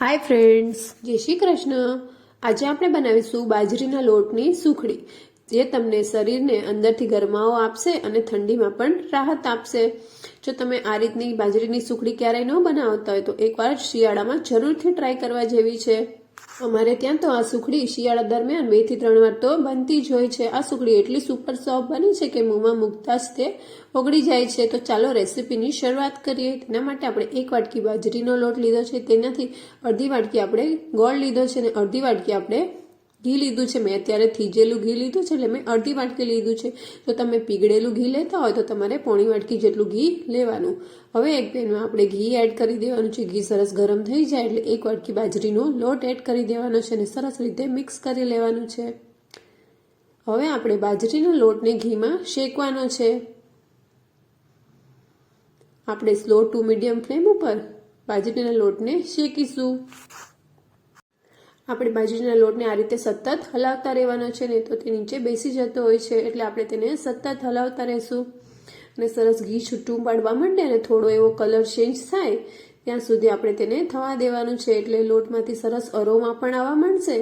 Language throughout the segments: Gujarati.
હાય ફ્રેન્ડ્સ જય શ્રી કૃષ્ણ. આજે આપણે બનાવીશું બાજરીના લોટની સુખડી, જે તમને શરીરને અંદરથી ગરમાવો આપશે અને ઠંડીમાં પણ રાહત આપશે. જો તમે આ રીતની બાજરીની સુખડી ક્યારેય ન બનાવતા હોય તો એકવાર શિયાળામાં જરૂરથી ટ્રાય કરવા જેવી છે. અમારે ત્યાં તો આ સુખડી શિયાળા દરમિયાન બેથી ત્રણ વાર તો બનતી જ હોય છે. આ સુખડી એટલી સુપર સોફ્ટ બની છે કે મોંમાં મૂકતા જ તે ઓગળી જાય છે. તો ચાલો રેસીપીની શરૂઆત કરીએ. તેના માટે આપણે એક વાટકી બાજરીનો લોટ લીધો છે. તેનાથી અડધી વાટકી આપણે ગોળ લીધો છે અને અડધી વાટકી આપણે ઘી લીધું છે, મેં અત્યારે થીજેલું ઘી લીધું છે, એટલે મેં અડધી વાટકી લીધું છે. તો તમે પીગળેલું ઘી લેતા હોય તો તમારે પોણી વાટકી જેટલું ઘી લેવાનું. હવે એક પેનમાં આપણે ઘી એડ કરી દેવાનું છે. ઘી સરસ ગરમ થઈ જાય એટલે એક વાટકી બાજરીનો લોટ એડ કરી દેવાનો છે અને સરસ રીતે મિક્સ કરી લેવાનું છે. હવે આપણે બાજરીના લોટને ઘીમાં શેકવાનો છે. આપણે સ્લો ટુ મીડિયમ ફ્લેમ ઉપર બાજરીના લોટને શેકીશું. આપણે બાજરીના લોટને આ રીતે સતત હલાવતા રહેવાનો છે ને તો તે નીચે બેસી જતો હોય છે એટલે આપણે તેને સતત હલાવતા રહેશું. અને સરસ ઘી છૂટું પાડવા માંડે અને થોડો એવો કલર ચેન્જ થાય, ત્યાં સુધી આપણે તેને થવા દેવાનું છે એટલે લોટમાંથી સરસ અરોમા પણ આવવા માંડશે.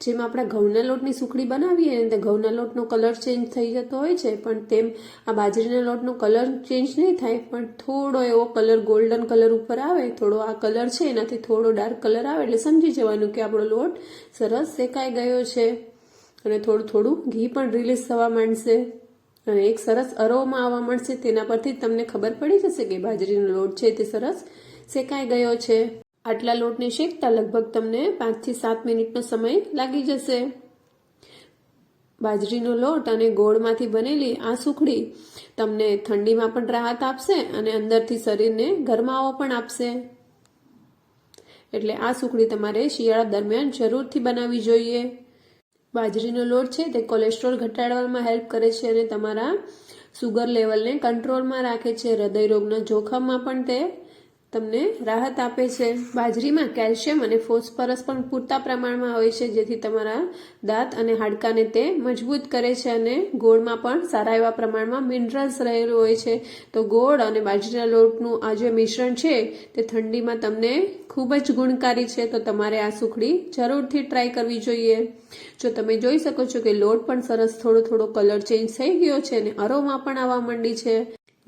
જેમ આપણે ઘઉંના લોટની સુખડી બનાવીએ ને તે ઘઉંના લોટનો કલર ચેન્જ થઈ જતો હોય છે, પણ તેમ આ બાજરીના લોટનો કલર ચેન્જ નહીં થાય, પણ થોડો એવો કલર ગોલ્ડન કલર ઉપર આવે, થોડો આ કલર છે, એનાથી થોડો ડાર્ક કલર આવે, એટલે સમજી જવાનું કે આપણો લોટ સરસ શેકાઈ ગયો છે. અને થોડું થોડું ઘી પણ રિલીઝ થવા માંડશે. અને એક સરસ અરોમાં આવવા મળશે તેના પરથી તમને ખબર પડી જશે કે બાજરીનો લોટ છે તે સરસ શેકાઈ ગયો છે. આટલા લોટને શેકતા લગભગ તમને પાંચથી સાત મિનિટનો સમય લાગી જશે. બાજરીનો લોટ અને ગોળમાંથી બનેલી આ સુખડી તમને ઠંડીમાં પણ રાહત આપશે અને અંદરથી શરીરને ગરમાવો પણ આપશે. એટલે આ સુખડી તમારે શિયાળા દરમિયાન જરૂરથી બનાવવી જોઈએ. બાજરીનો લોટ છે તે કોલેસ્ટ્રોલ ઘટાડવામાં હેલ્પ કરે છે અને તમારા સુગર લેવલને કંટ્રોલમાં રાખે છે. હૃદય રોગના જોખમમાં પણ તે તમને રાહત આપે છે. બાજરીમાં કેલ્શિયમ અને ફોસ્ફરસ પણ પૂરતા પ્રમાણમાં હોય છે, જેથી તમારા દાંત અને હાડકાને તે મજબૂત કરે છે અને ગોળમાં પણ સારા એવા પ્રમાણમાં મિનરલ્સ રહેલું હોય છે. તો ગોળ અને બાજરીના લોટનું આ જે મિશ્રણ છે, તે ઠંડીમાં તમને ખૂબ જ ગુણકારી છે. તો તમારે આ સુખડી જરૂરથી ટ્રાય કરવી જોઈએ. જો તમે જોઈ શકો છો કે લોટ પણ સરસ થોડો થોડો કલર ચેન્જ થઈ ગયો છે અને અરોમાં પણ આવવા માંડી છે.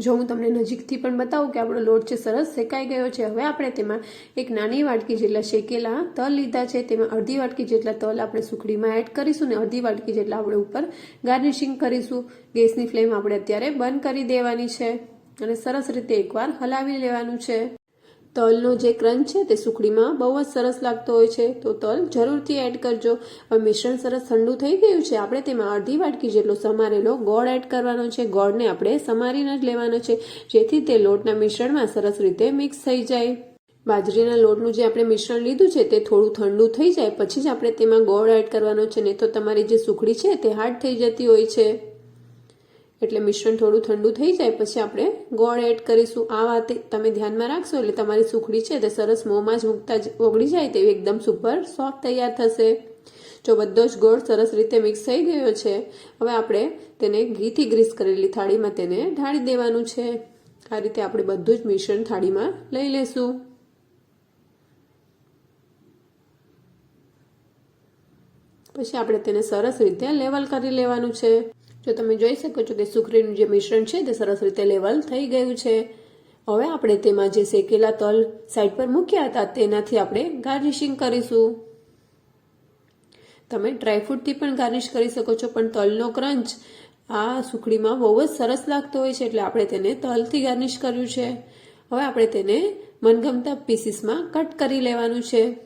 જો હું તમને નજીકથી પણ બતાવું કે આપણો લોટ છે સરસ શેકાઈ ગયો છે, હવે આપણે તેમાં એક નાની વાટકી જેટલા શેકેલા તલ લીધા છે, તેમાં અડધી વાટકી જેટલા તલ આપણે સુખડીમાં એડ કરીશું ને અડધી વાટકી જેટલા આપણે ઉપર ગાર્નિશિંગ કરીશું. ગેસની ફ્લેમ આપણે અત્યારે બંધ કરી દેવાની છે અને સરસ રીતે એકવાર હલાવી લેવાનું છે. તલનો જે ક્રંચ છે તે સુખડીમાં બહુ જ સરસ લાગતો હોય છે. તો તલ જરૂરથી એડ કરજો. હવે મિશ્રણ સરસ ઠંડુ થઈ ગયું છે. આપણે તેમાં અડધી વાટકી જેટલો સમારેલો ગોળ એડ કરવાનો છે. ગોળને આપણે સમારીને જ લેવાનો છે. જેથી તે લોટના મિશ્રણમાં સરસ રીતે મિક્સ થઈ જાય. બાજરીના લોટનું જે આપણે મિશ્રણ લીધું છે તે થોડું ઠંડુ થઈ જાય. પછી જ આપણે તેમાં ગોળ એડ કરવાનો છે. નહીં તો તમારી જે સુખડી છે તે હાર્ડ થઈ જતી હોય છે. એટલે મિશ્રણ થોડું ઠંડુ થઈ જાય, પછી આપણે ગોળ એડ કરીશું. આ વાત તમે ધ્યાનમાં રાખશો એટલે તમારી સુખડી છે તે સરસ મોંમાં જ મૂકતા જ ઓગળી જાય તેવી એકદમ સુપર સોફ્ટ તૈયાર થશે. જો બધો જ ગોળ સરસ રીતે મિક્સ થઈ ગયો છે, હવે આપણે તેને ઘીથી ગ્રીસ કરેલી થાળીમાં તેને ઢાળી દેવાનું છે. આ રીતે આપણે બધું જ મિશ્રણ થાળીમાં લઈ લેશું. પછી આપણે તેને સરસ રીતે લેવલ કરી લેવાનું છે. જો તમે જોઈ શકો છો કે સુખડીનું જે મિશ્રણ છે તે સરસ રીતે લેવલ થઈ ગયું છે. હવે આપણે તેમાં જે શેકેલા તલ સાઈડ પર મૂક્યા હતા તેનાથી આપણે ગાર્નિશિંગ કરીશું. તમે ડ્રાયફ્રૂટથી પણ ગાર્નિશ કરી શકો છો, પણ તલનો ક્રંચ આ સુખડીમાં બહુ જ સરસ લાગતો હોય છે, એટલે આપણે તેને તલથી ગાર્નિશ કર્યું છે. હવે આપણે તેને મનગમતા પીસીસમાં કટ કરી લેવાનું છે.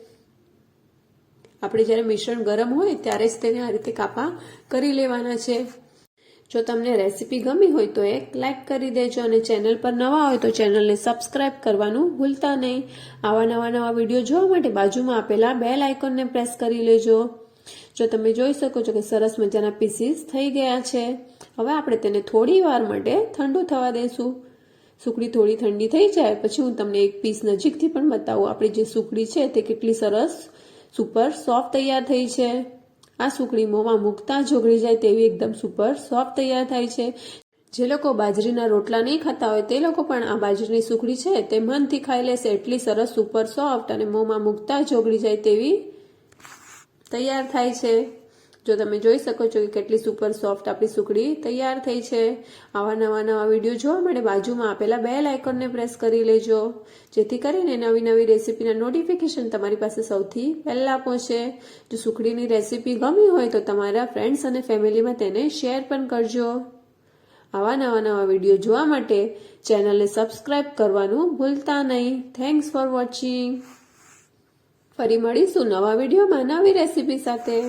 આપણે જ્યારે મિશ્રણ ગરમ હોય ત્યારે જ તેને આ રીતે કાપા કરી લેવાના છે. જો તમને રેસીપી ગમી હોય તો એક લાઇક કરી દેજો અને ચેનલ પર નવા હોય તો ચેનલને સબસ્ક્રાઇબ કરવાનું ભૂલતા નહીં. આવા નવા નવા વીડિયો જોવા માટે બાજુમાં આપેલા બેલ આઇકોનને પ્રેસ કરી લેજો. જો તમે જોઈ શકો છો કે સરસ મજાના પીસીસ થઈ ગયા છે. હવે આપણે તેને થોડી વાર માટે ઠંડુ થવા દઈશું સુકડી થોડી ઠંડી થઈ જાય પછી હું તમને એક પીસ નજીકથી પણ બતાવું. આપણી જે સુકડી છે તે કેટલી સરસ, સુપર, સોફ્ટ તૈયાર થઈ છે. આ સુકડી મોંમાં મૂકતા જ ઓગળી જાય તેવી એકદમ સુપર સોફ્ટ તૈયાર થાય છે. જે લોકો બાજરીના રોટલા નહીં ખાતા હોય તે લોકો પણ આ બાજરીની સુખડી છે તે મનથી ખાઈ લેશે એટલી સરસ સુપર સોફ્ટ અને મોંમાં મૂકતા જ ઓગળી જાય તેવી તૈયાર થાય છે. જો તમે જોઈ શકો છો કે કેટલી સુપર સોફ્ટ આપણી સુખડી તૈયાર થઈ છે. આવા નવા નવા વીડિયો જોવા માટે બાજુમાં આપેલા બેલ આઇકોનને પ્રેસ કરી લેજો. જેથી કરીને નવી નવી રેસીપીના નોટિફિકેશન તમારી પાસે સૌથી પહેલાં પહોંચે. જો સુખડીની રેસીપી ગમી હોય તો તમારા ફ્રેન્ડ્સ અને ફેમિલીમાં તેને શેર પણ કરજો. આવા નવા નવા વીડિયો જોવા માટે ચેનલને સબસ્ક્રાઇબ કરવાનું ભૂલતા નહીં. Thanks for watching. ફરી મળીશું નવા વિડીયોમાં નવી રેસીપી સાથે.